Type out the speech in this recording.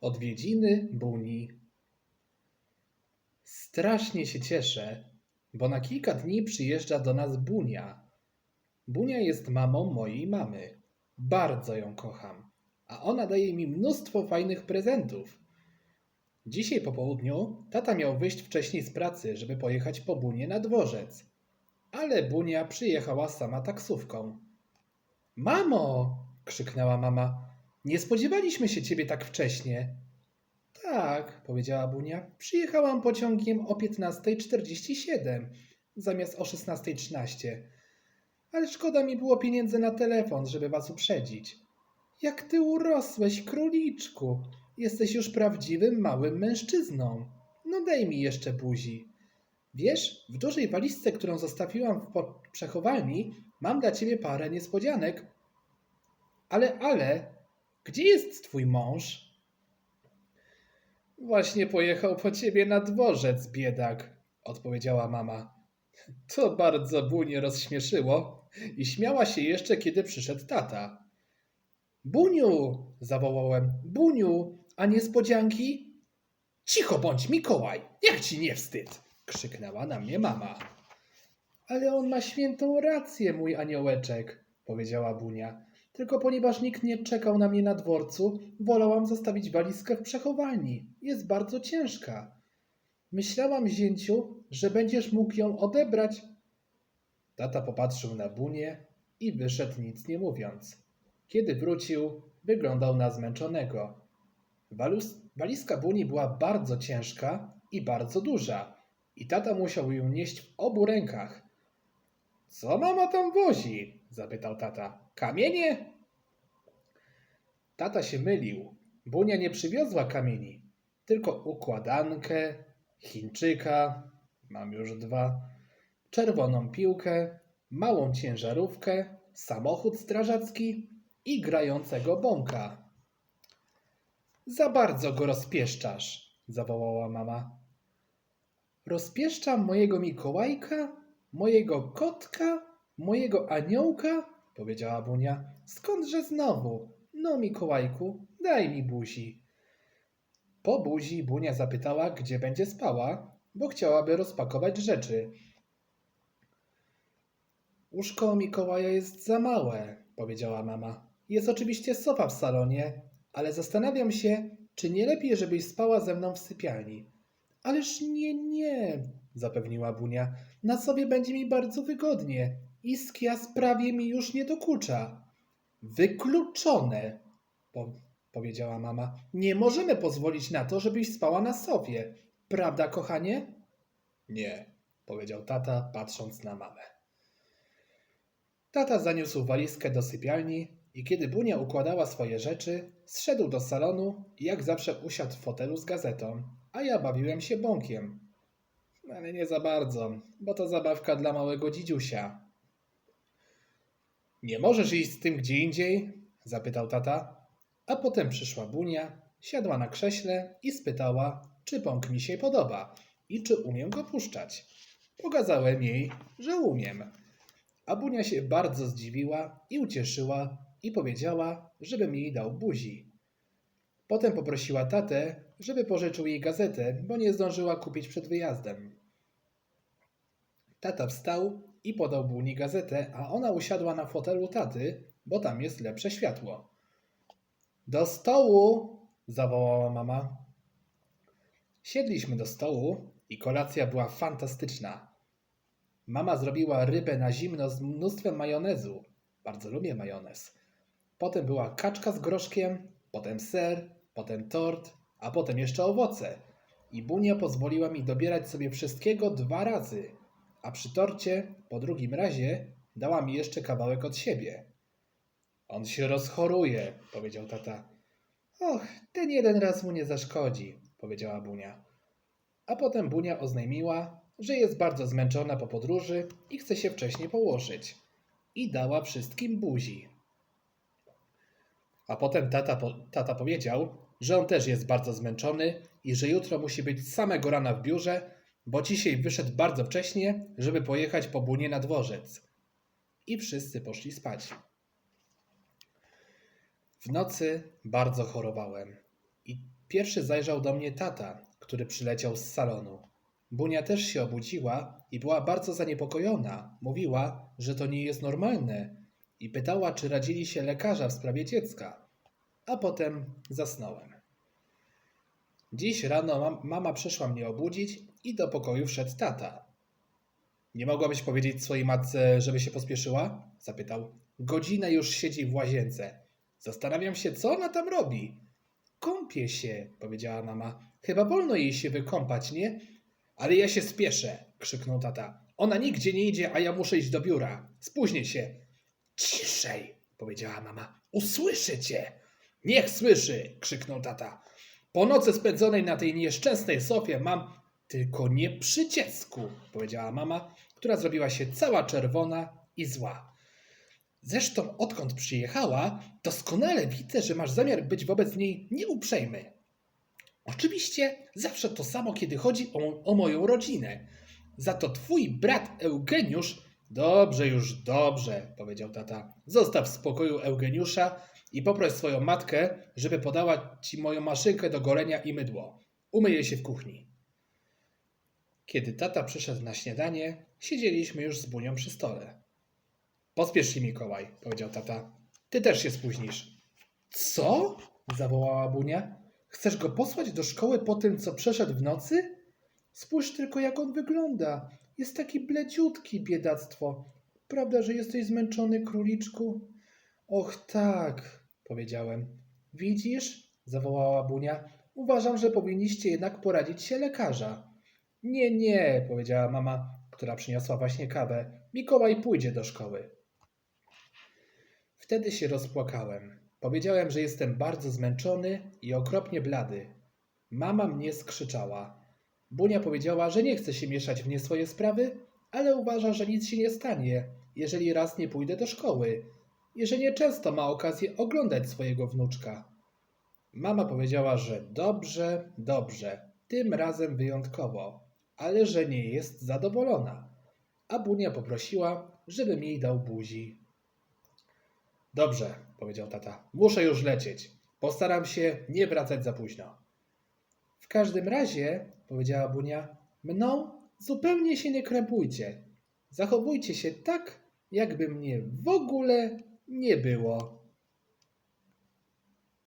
Odwiedziny Buni. Strasznie się cieszę, bo na kilka dni przyjeżdża do nas Bunia. Bunia jest mamą mojej mamy. Bardzo ją kocham, a ona daje mi mnóstwo fajnych prezentów. Dzisiaj po południu tata miał wyjść wcześniej z pracy, żeby pojechać po Bunię na dworzec. Ale Bunia przyjechała sama taksówką. Mamo! krzyknęła mama. Nie spodziewaliśmy się ciebie tak wcześnie. Tak, powiedziała Bunia. Przyjechałam pociągiem o 15.47 zamiast o 16.13. Ale szkoda mi było pieniędzy na telefon, żeby was uprzedzić. Jak ty urosłeś, króliczku. Jesteś już prawdziwym małym mężczyzną. No daj mi jeszcze buzi. Wiesz, w dużej walizce, którą zostawiłam w przechowalni, mam dla ciebie parę niespodzianek. Ale, ale, gdzie jest twój mąż? Właśnie pojechał po ciebie na dworzec, biedak, odpowiedziała mama. To bardzo Bunię rozśmieszyło i śmiała się jeszcze, kiedy przyszedł tata. Buniu, zawołałem, Buniu, a niespodzianki? Cicho bądź, Mikołaj, jak ci nie wstyd, krzyknęła na mnie mama. Ale on ma świętą rację, mój aniołeczek, powiedziała Bunia. Tylko ponieważ nikt nie czekał na mnie na dworcu, wolałam zostawić walizkę w przechowalni. Jest bardzo ciężka. Myślałam, zięciu, że będziesz mógł ją odebrać. Tata popatrzył na Bunię i wyszedł nic nie mówiąc. Kiedy wrócił, wyglądał na zmęczonego. Walus, walizka Buni była bardzo ciężka i bardzo duża i tata musiał ją nieść w obu rękach. Co mama tam wozi? zapytał tata. Kamienie? Tata się mylił. Bunia nie przywiozła kamieni, tylko układankę, Chińczyka, mam już dwa, czerwoną piłkę, małą ciężarówkę, samochód strażacki i grającego bąka. Za bardzo go rozpieszczasz, zawołała mama. Rozpieszczam mojego Mikołajka, mojego kotka, mojego aniołka, powiedziała Bunia. Skądże znowu? No, Mikołajku, daj mi buzi. Po buzi Bunia zapytała, gdzie będzie spała, bo chciałaby rozpakować rzeczy. Łóżko Mikołaja jest za małe, powiedziała mama. Jest oczywiście sofa w salonie, ale zastanawiam się, czy nie lepiej, żebyś spała ze mną w sypialni. Ależ nie, nie, zapewniła Bunia. Na sobie będzie mi bardzo wygodnie. Iskia sprawie mi już nie dokucza. Wykluczone, po, powiedziała mama. Nie możemy pozwolić na to, żebyś spała na sofie. Prawda, kochanie? Nie, powiedział tata, patrząc na mamę. Tata zaniósł walizkę do sypialni i kiedy Bunia układała swoje rzeczy, zszedł do salonu i jak zawsze usiadł w fotelu z gazetą, a ja bawiłem się bąkiem. Ale nie za bardzo, bo to zabawka dla małego dzidziusia. Nie możesz iść z tym gdzie indziej? zapytał tata. A potem przyszła Bunia, siadła na krześle i spytała, czy bąk mi się podoba i czy umiem go puszczać. Pokazałem jej, że umiem. A Bunia się bardzo zdziwiła i ucieszyła i powiedziała, żebym jej dał buzi. Potem poprosiła tatę, żeby pożyczył jej gazetę, bo nie zdążyła kupić przed wyjazdem. Tata wstał i podał Buni gazetę, a ona usiadła na fotelu taty, bo tam jest lepsze światło. Do stołu! zawołała mama. Siedliśmy do stołu i kolacja była fantastyczna. Mama zrobiła rybę na zimno z mnóstwem majonezu. Bardzo lubię majonez. Potem była kaczka z groszkiem, potem ser, potem tort, a potem jeszcze owoce. I Bunia pozwoliła mi dobierać sobie wszystkiego dwa razy, a przy torcie po drugim razie dała mi jeszcze kawałek od siebie. On się rozchoruje, powiedział tata. Och, ten jeden raz mu nie zaszkodzi, powiedziała Bunia. A potem Bunia oznajmiła, że jest bardzo zmęczona po podróży i chce się wcześniej położyć. I dała wszystkim buzi. A potem tata, po, tata powiedział, że on też jest bardzo zmęczony i że jutro musi być samego rana w biurze, bo dzisiaj wyszedł bardzo wcześnie, żeby pojechać po Bunię na dworzec. I wszyscy poszli spać. W nocy bardzo chorowałem i pierwszy zajrzał do mnie tata, który przyleciał z salonu. Bunia też się obudziła i była bardzo zaniepokojona. Mówiła, że to nie jest normalne i pytała, czy radzili się lekarza w sprawie dziecka. A potem zasnąłem. Dziś rano mam, mama przyszła mnie obudzić i do pokoju wszedł tata. Nie mogłabyś powiedzieć swojej matce, żeby się pospieszyła? Zapytał. Godzinę już siedzi w łazience. Zastanawiam się, co ona tam robi. Kąpie się, powiedziała mama. Chyba wolno jej się wykąpać, nie? Ale ja się spieszę, krzyknął tata. Ona nigdzie nie idzie, a ja muszę iść do biura. Spóźnię się. Ciszej, powiedziała mama. Usłyszę cię. Niech słyszy, krzyknął tata. Po nocy spędzonej na tej nieszczęsnej sofie mam tylko nie przy dziecku, powiedziała mama, która zrobiła się cała czerwona i zła. Zresztą, odkąd przyjechała, doskonale widzę, że masz zamiar być wobec niej nieuprzejmy. Oczywiście zawsze to samo, kiedy chodzi o, o moją rodzinę. Za to twój brat Eugeniusz. Dobrze, już dobrze, powiedział tata. Zostaw w spokoju Eugeniusza i poproś swoją matkę, żeby podała ci moją maszynkę do golenia i mydło. Umyję się w kuchni. Kiedy tata przyszedł na śniadanie, siedzieliśmy już z Bunią przy stole. Pospiesz się, Mikołaj, powiedział tata. Ty też się spóźnisz. Co? zawołała Bunia. Chcesz go posłać do szkoły po tym, co przeszedł w nocy? Spójrz tylko, jak on wygląda. Jest taki bleciutki, biedactwo. Prawda, że jesteś zmęczony, króliczku? Och, tak, powiedziałem. Widzisz? zawołała Bunia. Uważam, że powinniście jednak poradzić się lekarza. Nie, nie, powiedziała mama, która przyniosła właśnie kawę. Mikołaj pójdzie do szkoły. Wtedy się rozpłakałem. Powiedziałem, że jestem bardzo zmęczony i okropnie blady. Mama mnie skrzyczała. Bunia powiedziała, że nie chce się mieszać w nie swoje sprawy, ale uważa, że nic się nie stanie, jeżeli raz nie pójdę do szkoły i że nieczęsto ma okazję oglądać swojego wnuczka. Mama powiedziała, że dobrze, dobrze, tym razem wyjątkowo, ale że nie jest zadowolona. A Bunia poprosiła, żebym jej dał buzi. Dobrze, powiedział tata. Muszę już lecieć. Postaram się nie wracać za późno. W każdym razie, powiedziała Bunia, mną zupełnie się nie krępujcie. Zachowujcie się tak, jakby mnie w ogóle nie było.